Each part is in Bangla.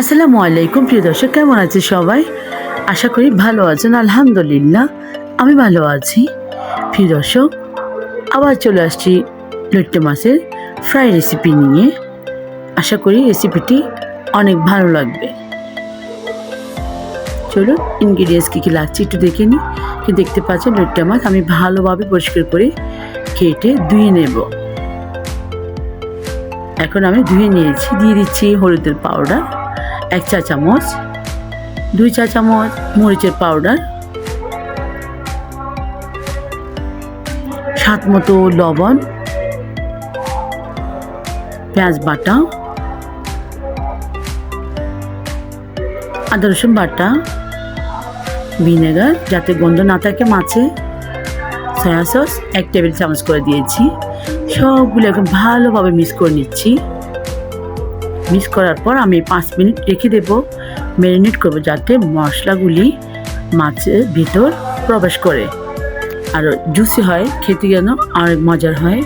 আসসালামু আলাইকুম, প্রিয় দর্শক, কেমন আছে সবাই? আশা করি ভালো আছেন, আলহামদুলিল্লাহ, আমি ভালো আছি। প্রিয় দর্শক, আবার চলে আসছি লইট্টে মাছের ফ্রাই রেসিপি নিয়ে। আশা করি রেসিপিটি অনেক ভালো লাগবে। চলুন ইনগ্রিডিয়েন্টস কী কী লাগছে একটু দেখে নিই। কি দেখতে পাচ্ছেন লইট্টে মাছ? আমি ভালোভাবে পরিষ্কার করে কেটে ধুয়ে নেব। এখন আমি ধুয়ে নিয়েছি, দিয়ে দিচ্ছি হলুদের পাউডার এক চা চামচ, দুই চা চামচ মরিচের পাউডার স্বাদ মতো লবণ, পেঁয়াজ বাটা, আদা রসুন বাটা, ভিনেগার যাতে গন্ধ না থাকে মাছে সয়া সস এক টেবিল চামচ করে দিয়েছি। সবগুলো এখন ভালোভাবে মিক্স করে নিচ্ছি। মিক্স করার পর আমি পাঁচ মিনিট রেখে দেব ম্যারিনেট করব যাতে মশলাগুলি মাছের ভিতর প্রবেশ করে। আর জুসি হয়, খেতে যেন অনেক মজার হয়।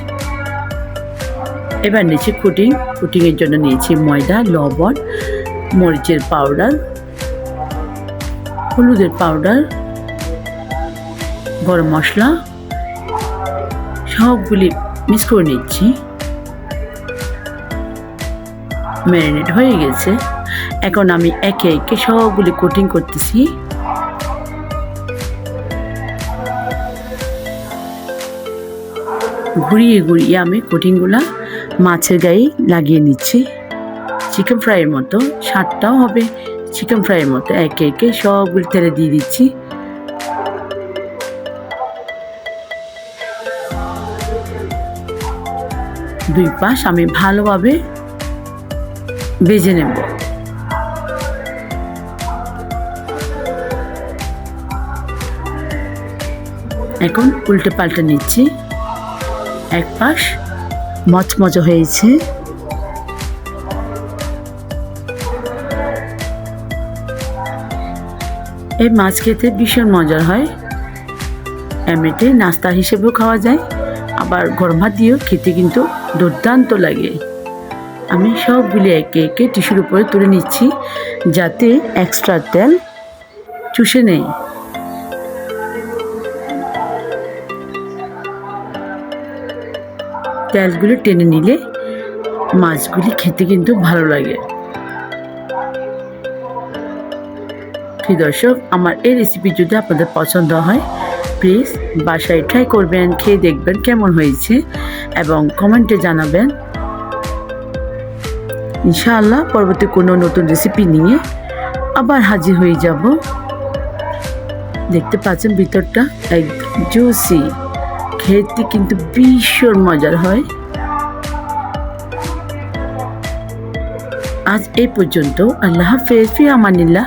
এবার নিয়েছি কুটিং কুটিংয়ের জন্য নিয়েছি ময়দা, লবণ, মরিচের পাউডার হলুদের পাউডার গরম মশলা, সবগুলি মিক্স করে নিচ্ছি। ম্যারিনেট হয়ে গেছে। এখন আমি একে একে সবগুলি কোটিং করতেছি। ঘুরিয়ে ঘুরিয়ে আমি কোটিংগুলা মাছের গায়ে লাগিয়ে নিচ্ছি। চিকেন ফ্রাইয়ের মতো, স্বাদটাও হবে চিকেন ফ্রাইয়ের মতো। একে একে সবগুলি তেলে দিয়ে দিচ্ছি। দুই পাশ আমি ভালোভাবে ভেজে নেব। এখন উল্টে পাল্টে নিচ্ছি। এক পাশ মচমচ হয়েছে। এই মাছ খেতে ভীষণ মজার হয়। এমনিতে নাস্তা হিসেবেও খাওয়া যায়। আবার গরম দিয়েও খেতে কিন্তু দুর্দান্ত লাগে। আমি সবগুলি একে একে টিস্যুর উপরে তুলে নিচ্ছি, যাতে এক্সট্রা তেল চুষে নেই। তেলগুলি টেনে নিলে মাছগুলি খেতে কিন্তু ভালো লাগে। প্রিয় দর্শক, আমার এই রেসিপি যদি আপনাদের পছন্দ হয় প্লিজ বাসায় ট্রাই করবেন, খেয়ে দেখবেন কেমন হয়েছে এবং কমেন্টে জানাবেন। ইনশাআল্লাহ পরবর্তী কোনো নতুন রেসিপি নিয়ে আবার হাজির হয়ে যাব। দেখতে পাচ্ছেন ভিতরটা এক জুসি খেতে কিন্তু ভীষণ মজার হয়। আজ এই পর্যন্ত, আল্লাহ হাফেজ, ফি আমানিল্লাহ।